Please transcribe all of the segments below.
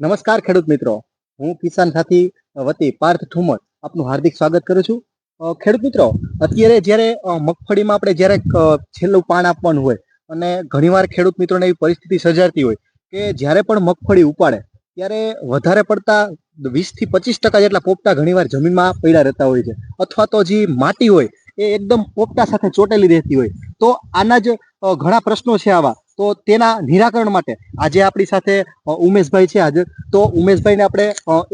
નમસ્કાર ખેડૂત મિત્રો. હું કિસાન સાથી વતી પાર્થ ઠુમર આપનું હાર્દિક સ્વાગત કરું છું. ખેડૂત મિત્રો, અત્યારે જ્યારે મગફળીમાં આપણે જ્યારે છેલ્લું પાન આપવાનું હોય અને ઘણીવાર ખેડૂત મિત્રોને એવી પરિસ્થિતિ સર્જાતી હોય કે જ્યારે પણ મગફળી ઉપાડે ત્યારે વધારે પડતા વીસથી પચીસ ટકા જેટલા પોપટા ઘણીવાર જમીનમાં પડ્યા રહેતા હોય છે. અથવા તો જે માટી હોય એ એકદમ પોપટા સાથે ચોટેલી રહેતી હોય. તો આના જ ઘણા પ્રશ્નો છે આવા. તો તેના નિરાકરણ માટે આજે આપણી સાથે ઉમેશભાઈ છે આજે. તો ઉમેશભાઈને આપણે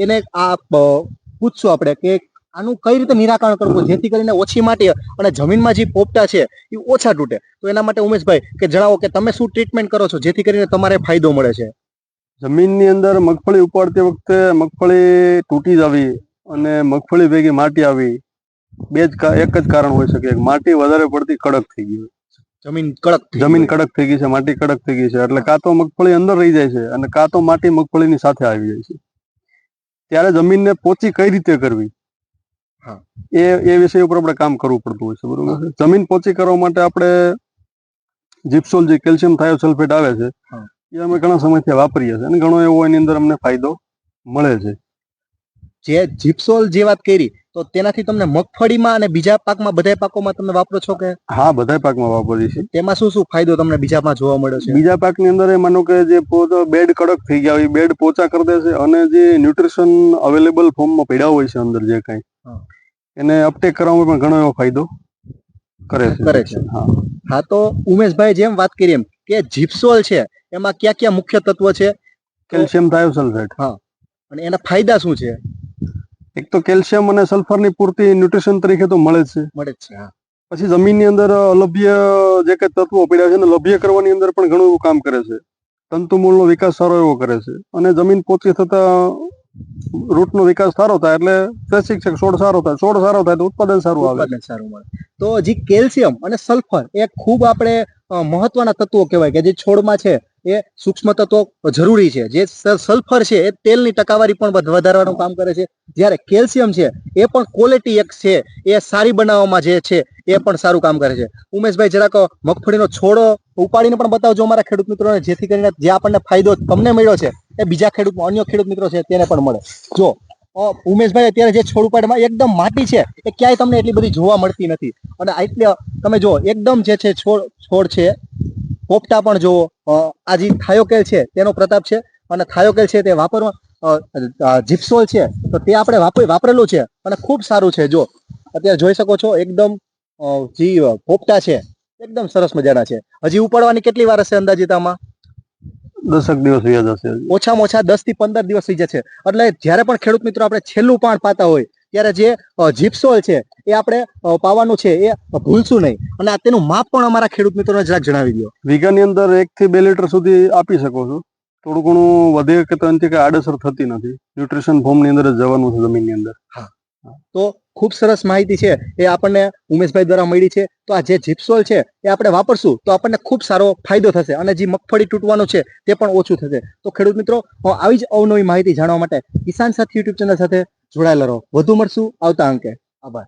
એને આ પૂછશું આપણે કે આનું કઈ રીતે નિરાકરણ કરવું? જેથી કરીને ઓછી માટી અને જમીનમાં જે પોપટા છે એ ઓછા તૂટે. તો એના માટે ઉમેશભાઈ, કે જણાવો કે તમે શું ટ્રીટમેન્ટ કરો છો જેથી કરીને તમારે ફાયદો મળે છે? જમીનની અંદર મગફળી ઉપાડતી વખતે મગફળી તૂટી જવી અને મગફળી ભેગી માટી આવી. બે જ એક જ કારણ હોઈ શકે. માટી વધારે પડતી કડક થઈ ગઈ. જમીન કડક થઈ જમીન કડક થઈ ગઈ છે માટી કડક થઈ ગઈ છે. એટલે કાં તો મગફળી અંદર રહી જાય છે અને કાં તો માટી મગફળીની સાથે આવી જાય છે. ત્યારે જમીનને પોચી કઈ રીતે કરવી? એ એ વિષય ઉપર આપણે કામ કરવું પડતું હોય છે બરોબર? છે જમીન પોચી કરવા માટે આપણે જીપ્સોલ જે કેલ્શિયમ થાયોસલ્ફેટ આવે છે એ અમે ઘણા સમયથી વાપરીએ છીએ અને ઘણો એવો એની અંદર અમને ફાયદો મળે છે. જે જીપ્સોલ જે વાત કરી તો તેનાથી તમને મગફળીમાં અને બીજા પાકમાં બધા પાકોમાં તમે વાપરો છો કે? હા બધા પાકમાં વાપરીએ છીએ. તેમાં શું શું ફાયદો તમને બીજામાં જોવા મળે છે? બીજા પાકની અંદર એ માનો કે જે બેડ કડક થઈ ગયા હોય બેડ પોચા કરી દે છે અને જે ન્યુટ્રિશન અવેલેબલ ફોર્મમાં પડ્યા હોય છે અંદર જે કાંઈ એને અપટેક કરવામાં પણ ઘણો એવો ફાયદો કરે છે. કરે છે. હા. હા તો ઉમેશભાઈ જેમ વાત કરી એમ કે જીપ્સોલ છે એમાં કયા કયા મુખ્ય તત્વો છે? Calcium thiosulphate. અને એના ફાયદા શું છે? એક તો કેલ્શિયમ અને સલ્ફરની પૂરતી ન્યુટ્રિશન તરીકે તો મળે છે. મળે જ છે હા. પછી જમીનની અંદર અલભ્ય જે કઈ તત્વો પડ્યા છે એને લભ્ય કરવાની અંદર પણ ઘણું એવું કામ કરે છે. તંતુમૂળનો વિકાસ સારો એવો કરે છે. અને જમીન પોચી થતા રૂટનો વિકાસ સારો થાય એટલે સ્પેસિફિક છે છોડ સારો થાય. છોડ સારો થાય તો ઉત્પાદન સારું આવે. ઉત્પાદન સારું મળે. તો જે કેલ્શિયમ અને સલ્ફર એ ખૂબ આપણે મહત્વના તત્વો કહેવાય કે જે છોડમાં છે. એ સૂક્ષ્મ તત્વો જરૂરી છે. જે સલ્ફર છે, એ તેલની ટકાવારી પણ વધારવાનું કામ કરે છે. જ્યારે કેલ્શિયમ છે, એ પણ ક્વોલિટી એક છે. એ સારી બનાવવામાં જે છે, એ પણ સારું કામ કરે છે. ઉમેશભાઈ, જરાક મગફળીનો છોડો ઉપાડીને પણ બતાવજો અમારા ખેડૂત મિત્રોને, જેથી કરીને જે આપણને ફાયદો તમને મળ્યો છે, એ બીજા ખેડૂત, અન્ય ખેડૂત મિત્રો છે, તેને પણ મળે. જો ઉમેશભાઈ, અત્યારે જે છોડ ઉપાડમાં એકદમ માટી છે, એ ક્યાંય તમને એટલી બધી જોવા મળતી નથી. અને એટલે તમે જો, એકદમ જે છે, છોડ છોડ છે પોપટા પણ જુઓ આ જે થાયોકેલ છે તેનો પ્રતાપ છે અને થાયોકેલ છે તે વાપરવા જીપ્સોલ છે તો તે આપણે વાપરી વાપરેલું છે અને ખૂબ સારું છે જો. અત્યારે જોઈ શકો છો એકદમ જે કોપટા છે એકદમ સરસ મજાના છે. હજી ઉપાડવાની કેટલી વાર હશે અંદાજિત આમાં? દસક દિવસ થઈ જશે ઓછામાં ઓછા દસથી પંદર દિવસ થઈ જશે. એટલે જ્યારે પણ ખેડૂત મિત્રો આપણે છેલ્લું પાણ પાતા હોય ત્યારે જે જીપસોલ છે એ આપણે પાવાનું છે એ ભૂલશું નહીં. અને આ તેનું માપ પણ અમારા ખેડૂત મિત્રોને જરાક જણાવી દો વીઘાની અંદર એક થી બે લીટર સુધી આપી શકો છો. થોડું ઘણું વધે કે તો એનાથી કઈ આડઅસર થતી નથી. ન્યુટ્રિશન ફોર્મની અંદર જ જવાનું છે જમીનની અંદર. હા. તો ખૂબ સરસ માહિતી છે એ આપણને ઉમેશભાઈ દ્વારા મળી છે. તો આ જે જીપ્સોલ છે એ આપણે વાપરશું તો આપણને ખૂબ સારો ફાયદો થશે અને જે મગફળી તૂટવાનું છે તે પણ ઓછું થશે. તો ખેડૂત મિત્રો આવી જ અવનવી માહિતી જાણવા માટે કિસાન સાથી યુટ્યુબ ચેનલ સાથે જોડાયેલા રહો. વધુ મળશું. આવતા અંકે. આભાર.